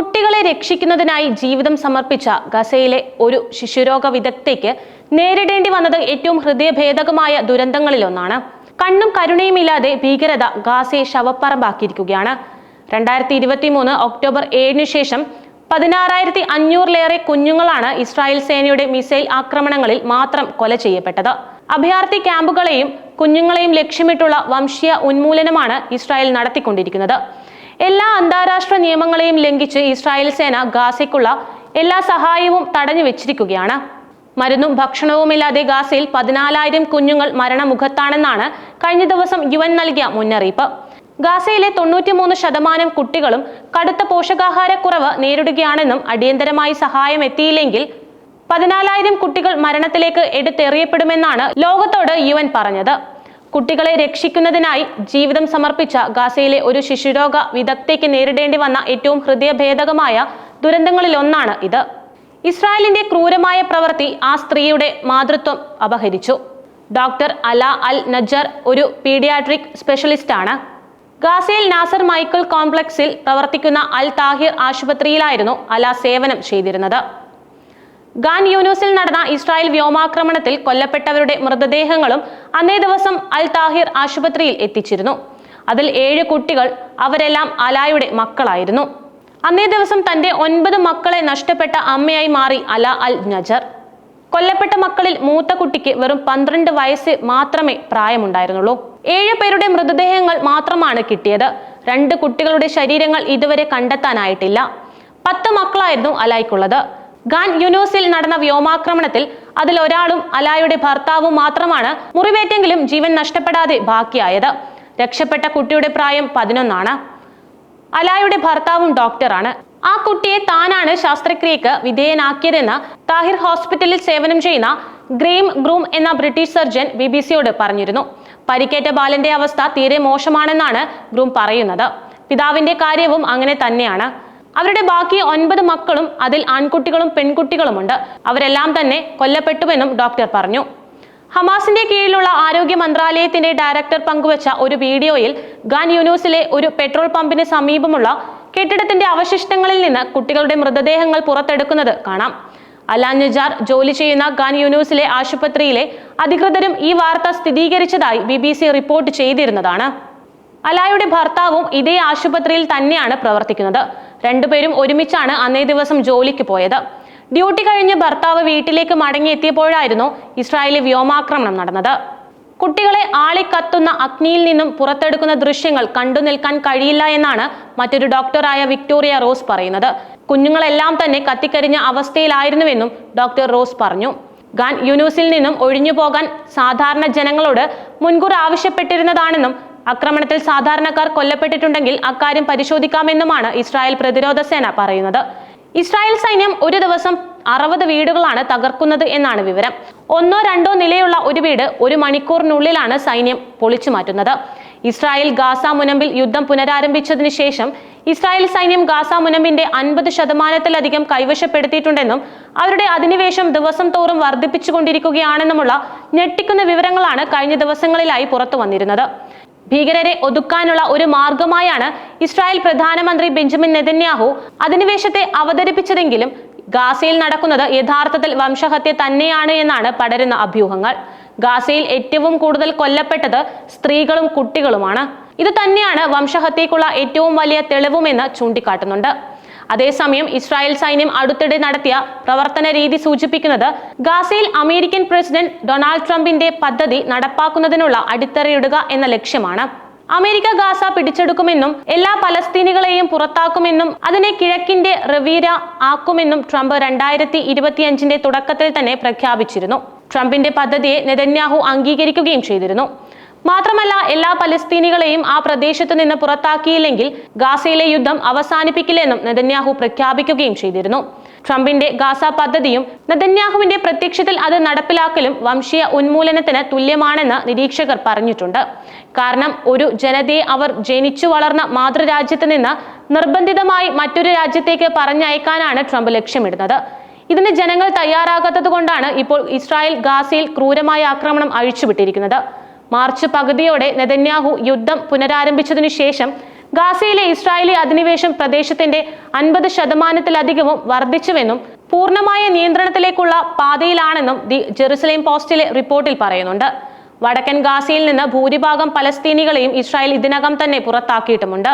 കുട്ടികളെ രക്ഷിക്കുന്നതിനായി ജീവിതം സമർപ്പിച്ച ഗസയിലെ ഒരു ശിശുരോഗ വിദഗ്ധയ്ക്ക് നേരിടേണ്ടി വന്നത് ഏറ്റവും ഹൃദയഭേദകമായ ദുരന്തങ്ങളിലൊന്നാണ് കണ്ണും കരുണയുമില്ലാതെ ഭീകരത ഗാസയെ ശവപ്പറമ്പാക്കിയിരിക്കുകയാണ്. രണ്ടായിരത്തി ഇരുപത്തി മൂന്ന് ഒക്ടോബർ ഏഴിന് ശേഷം പതിനാറായിരത്തി അഞ്ഞൂറിലേറെ കുഞ്ഞുങ്ങളാണ് ഇസ്രായേൽ സേനയുടെ മിസൈൽ ആക്രമണങ്ങളിൽ മാത്രം കൊല ചെയ്യപ്പെട്ടത്. അഭയാർത്ഥി ക്യാമ്പുകളെയും കുഞ്ഞുങ്ങളെയും ലക്ഷ്യമിട്ടുള്ള വംശീയ ഉന്മൂലനമാണ് ഇസ്രായേൽ നടത്തിക്കൊണ്ടിരിക്കുന്നത്. എല്ലാ അന്താരാഷ്ട്ര നിയമങ്ങളെയും ലംഘിച്ച് ഇസ്രായേൽ സേന ഗാസയ്ക്കുള്ള എല്ലാ സഹായവും തടഞ്ഞു വെച്ചിരിക്കുകയാണ്. മരുന്നും ഭക്ഷണവുമില്ലാതെ ഗാസയിൽ പതിനാലായിരം കുഞ്ഞുങ്ങൾ മരണമുഖത്താണെന്നാണ് കഴിഞ്ഞ ദിവസം യു എൻ നൽകിയ മുന്നറിയിപ്പ്. ഗാസയിലെ തൊണ്ണൂറ്റിമൂന്ന് ശതമാനം കുട്ടികളും കടുത്ത പോഷകാഹാരക്കുറവ് നേരിടുകയാണെന്നും അടിയന്തരമായി സഹായം എത്തിയില്ലെങ്കിൽ പതിനാലായിരം കുട്ടികൾ മരണത്തിലേക്ക് എടുത്തെറിയപ്പെടുമെന്നാണ് ലോകത്തോട് യു പറഞ്ഞത്. കുട്ടികളെ രക്ഷിക്കുന്നതിനായി ജീവിതം സമർപ്പിച്ച ഗാസയിലെ ഒരു ശിശുരോഗ വിദഗ്ധയ്ക്ക് നേരിടേണ്ടി വന്ന ഏറ്റവും ഹൃദയഭേദകമായ ദുരന്തങ്ങളിലൊന്നാണ് ഇത്. ഇസ്രായേലിന്റെ ക്രൂരമായ പ്രവൃത്തി ആ സ്ത്രീയുടെ മാതൃത്വം അപഹരിച്ചു. ഡോക്ടർ അല അൽ നജർ ഒരു പീഡിയാട്രിക് സ്പെഷ്യലിസ്റ്റാണ്. ഗാസയിൽ നാസർ മൈക്കിൾ കോംപ്ലക്സിൽ പ്രവർത്തിക്കുന്ന അൽ താഹിർ ആശുപത്രിയിലായിരുന്നു അല സേവനം ചെയ്തിരുന്നത്. ഗാൻ യൂനൂസിൽ നടന്ന ഇസ്രായേൽ വ്യോമാക്രമണത്തിൽ കൊല്ലപ്പെട്ടവരുടെ മൃതദേഹങ്ങളും അന്നേ ദിവസം അൽ താഹിർ ആശുപത്രിയിൽ എത്തിച്ചിരുന്നു. അതിൽ ഏഴ് കുട്ടികൾ അവരെല്ലാം അലായുടെ മക്കളായിരുന്നു. അന്നേ ദിവസം തന്റെ ഒൻപത് മക്കളെ നഷ്ടപ്പെട്ട അമ്മയായി മാറി അല അൽ നജർ കൊല്ലപ്പെട്ട മക്കളിൽ മൂത്ത കുട്ടിക്ക് വെറും പന്ത്രണ്ട് വയസ്സ് മാത്രമേ പ്രായമുണ്ടായിരുന്നുള്ളൂ. ഏഴ് പേരുടെ മൃതദേഹങ്ങൾ മാത്രമാണ് കിട്ടിയത്. രണ്ട് കുട്ടികളുടെ ശരീരങ്ങൾ ഇതുവരെ കണ്ടെത്താനായിട്ടില്ല. പത്ത് മക്കളായിരുന്നു അലായ്ക്കുള്ളത്. ഗാൻ യുനൂസിൽ നടന്ന വ്യോമാക്രമണത്തിൽ അതിൽ ഒരാളും അലായുടെ ഭർത്താവും മാത്രമാണ് മുറിവേറ്റെങ്കിലും ജീവൻ നഷ്ടപ്പെടാതെ ബാക്കിയായത്. രക്ഷപ്പെട്ട കുട്ടിയുടെ പ്രായം പതിനൊന്നാണ്. അലായുടെ ഭർത്താവും ഡോക്ടറാണ്. ആ കുട്ടിയെ താനാണ് ശസ്ത്രക്രിയക്ക് വിധേയനാക്കിയതെന്ന് താഹിർ ഹോസ്പിറ്റലിൽ സേവനം ചെയ്യുന്ന ഗ്രെയിം ഗ്രൂം എന്ന ബ്രിട്ടീഷ് സർജൻ ബി ബി സിയോട് പറഞ്ഞിരുന്നു. പരിക്കേറ്റ ബാലന്റെ അവസ്ഥ തീരെ മോശമാണെന്നാണ് ഗ്രൂം പറയുന്നത്. പിതാവിന്റെ കാര്യവും അങ്ങനെ തന്നെയാണ്. അവരുടെ ബാക്കി ഒൻപത് മക്കളും അതിൽ ആൺകുട്ടികളും പെൺകുട്ടികളുമുണ്ട്. അവരെല്ലാം തന്നെ കൊല്ലപ്പെട്ടുവെന്നും ഡോക്ടർ പറഞ്ഞു. ഹമാസിന്റെ കീഴിലുള്ള ആരോഗ്യ മന്ത്രാലയത്തിന്റെ ഡയറക്ടർ പങ്കുവച്ച ഒരു വീഡിയോയിൽ ഗാൻ യൂനൂസിലെ ഒരു പെട്രോൾ പമ്പിന് സമീപമുള്ള കെട്ടിടത്തിന്റെ അവശിഷ്ടങ്ങളിൽ നിന്ന് കുട്ടികളുടെ മൃതദേഹങ്ങൾ പുറത്തെടുക്കുന്നത് കാണാം. അലാഞ്ഞജാർ ജോലി ചെയ്യുന്ന ഗാൻ യൂനൂസിലെ ആശുപത്രിയിലെ അധികൃതരും ഈ വാർത്ത സ്ഥിരീകരിച്ചതായി ബി റിപ്പോർട്ട് ചെയ്തിരുന്നതാണ്. അലായുടെ ഭർത്താവും ഇതേ ആശുപത്രിയിൽ തന്നെയാണ് പ്രവർത്തിക്കുന്നത്. രണ്ടുപേരും ഒരുമിച്ചാണ് അന്നേ ദിവസം ജോലിക്ക് പോയത്. ഡ്യൂട്ടി കഴിഞ്ഞ് ഭർത്താവ് വീട്ടിലേക്ക് മടങ്ങിയെത്തിയപ്പോഴായിരുന്നു ഇസ്രായേലി വ്യോമാക്രമണം നടന്നത്. കുട്ടികളെ ആളിക്കത്തുന്ന അഗ്നിയിൽ നിന്നും പുറത്തെടുക്കുന്ന ദൃശ്യങ്ങൾ കണ്ടു നിൽക്കാൻ കഴിയില്ല എന്നാണ് മറ്റൊരു ഡോക്ടറായ വിക്ടോറിയ റോസ് പറയുന്നത്. കുഞ്ഞുങ്ങളെല്ലാം തന്നെ കത്തിക്കരിഞ്ഞ അവസ്ഥയിലായിരുന്നുവെന്നും ഡോക്ടർ റോസ് പറഞ്ഞു. ഗാൻ യൂനൂസിൽ നിന്നും ഒഴിഞ്ഞു പോകാൻ സാധാരണ ജനങ്ങളോട് മുൻകൂർ ആവശ്യപ്പെട്ടിരുന്നതാണെന്നും ആക്രമണത്തിൽ സാധാരണക്കാർ കൊല്ലപ്പെട്ടിട്ടുണ്ടെങ്കിൽ അക്കാര്യം പരിശോധിക്കാമെന്നുമാണ് ഇസ്രായേൽ പ്രതിരോധ സേന പറയുന്നത്. ഇസ്രായേൽ സൈന്യം ഒരു ദിവസം അറുപത് വീടുകളാണ് തകർക്കുന്നത് എന്നാണ് വിവരം. ഒന്നോ രണ്ടോ നിലയുള്ള ഒരു വീട് ഒരു മണിക്കൂറിനുള്ളിലാണ് സൈന്യം പൊളിച്ചു മാറ്റുന്നത്. ഇസ്രായേൽ ഗാസ മുനമ്പിൽ യുദ്ധം പുനരാരംഭിച്ചതിന് ശേഷം ഇസ്രായേൽ സൈന്യം ഗാസ മുനമ്പിന്റെ അൻപത് ശതമാനത്തിലധികം കൈവശപ്പെടുത്തിയിട്ടുണ്ടെന്നും അവരുടെ അധിനിവേശം ദിവസം തോറും വർദ്ധിപ്പിച്ചുകൊണ്ടിരിക്കുകയാണെന്നുമുള്ള ഞെട്ടിക്കുന്ന വിവരങ്ങളാണ് കഴിഞ്ഞ ദിവസങ്ങളിലായി പുറത്തു വന്നിരുന്നത് ഭീകരരെ ഒതുക്കാനുള്ള ഒരു മാർഗമായാണ് ഇസ്രായേൽ പ്രധാനമന്ത്രി ബെഞ്ചമിൻ നെതന്യാഹു അധിനിവേശത്തെ അവതരിപ്പിച്ചതെങ്കിലും ഗാസയിൽ നടക്കുന്നത് യഥാർത്ഥത്തിൽ വംശഹത്യ തന്നെയാണ് എന്നാണ് പടരുന്ന അഭ്യൂഹങ്ങൾ. ഗാസയിൽ ഏറ്റവും കൂടുതൽ കൊല്ലപ്പെട്ടത് സ്ത്രീകളും കുട്ടികളുമാണ്. ഇത് തന്നെയാണ് വംശഹത്യക്കുള്ള ഏറ്റവും വലിയ തെളിവുമെന്ന് ചൂണ്ടിക്കാട്ടുന്നുണ്ട്. അതേസമയം ഇസ്രായേൽ സൈന്യം അടുത്തിടെ നടത്തിയ പ്രവർത്തന രീതി സൂചിപ്പിക്കുന്നത് ഗാസയിൽ അമേരിക്കൻ പ്രസിഡന്റ് ഡൊണാൾഡ് ട്രംപിന്റെ പദ്ധതി നടപ്പാക്കുന്നതിനുള്ള അടിത്തറയിടുക എന്ന ലക്ഷ്യമാണ്. അമേരിക്ക ഗാസ പിടിച്ചെടുക്കുമെന്നും എല്ലാ പലസ്തീനികളെയും പുറത്താക്കുമെന്നും അതിനെ കിഴക്കിന്റെ റവീര ആക്കുമെന്നും ട്രംപ് രണ്ടായിരത്തി ഇരുപത്തിയഞ്ചിന്റെ തുടക്കത്തിൽ തന്നെ പ്രഖ്യാപിച്ചിരുന്നു. ട്രംപിന്റെ പദ്ധതിയെ നെതന്യാഹു അംഗീകരിക്കുകയും ചെയ്തിരുന്നു. മാത്രമല്ല എല്ലാ പലസ്തീനികളെയും ആ പ്രദേശത്ത് നിന്ന് പുറത്താക്കിയില്ലെങ്കിൽ ഗാസയിലെ യുദ്ധം അവസാനിപ്പിക്കില്ലെന്നും നെതന്യാഹു പ്രഖ്യാപിക്കുകയും ചെയ്തിരുന്നു. ട്രംപിന്റെ ഗാസ പദ്ധതിയും നെതന്യാഹുവിന്റെ പ്രത്യക്ഷത്തിൽ അത് നടപ്പിലാക്കലും വംശീയ ഉന്മൂലനത്തിന് തുല്യമാണെന്ന് നിരീക്ഷകർ പറഞ്ഞിട്ടുണ്ട്. കാരണം ഒരു ജനതയെ അവർ ജനിച്ചു വളർന്ന മാതൃരാജ്യത്ത് നിന്ന് നിർബന്ധിതമായി മറ്റൊരു രാജ്യത്തേക്ക് പറഞ്ഞയക്കാനാണ് ട്രംപ് ലക്ഷ്യമിടുന്നത്. ഇതിന് ജനങ്ങൾ തയ്യാറാകാത്തത് കൊണ്ടാണ് ഇപ്പോൾ ഇസ്രായേൽ ഗാസയിൽ ക്രൂരമായ ആക്രമണം അഴിച്ചുവിട്ടിരിക്കുന്നത്. മാർച്ച് പകുതിയോടെ നെതന്യാഹു യുദ്ധം പുനരാരംഭിച്ചതിനു ശേഷം ഗാസയിലെ ഇസ്രായേലി അധിനിവേശം പ്രദേശത്തിന്റെ അൻപത് ശതമാനത്തിലധികവും വർദ്ധിച്ചുവെന്നും പൂർണമായ നിയന്ത്രണത്തിലേക്കുള്ള പാതയിലാണെന്നും ദി ജെറുസലേം പോസ്റ്റിലെ റിപ്പോർട്ടിൽ പറയുന്നുണ്ട്. വടക്കൻ ഗാസയിൽ നിന്ന് ഭൂരിഭാഗം പലസ്തീനികളെയും ഇസ്രായേൽ ഇതിനകം തന്നെ പുറത്താക്കിയിട്ടുമുണ്ട്.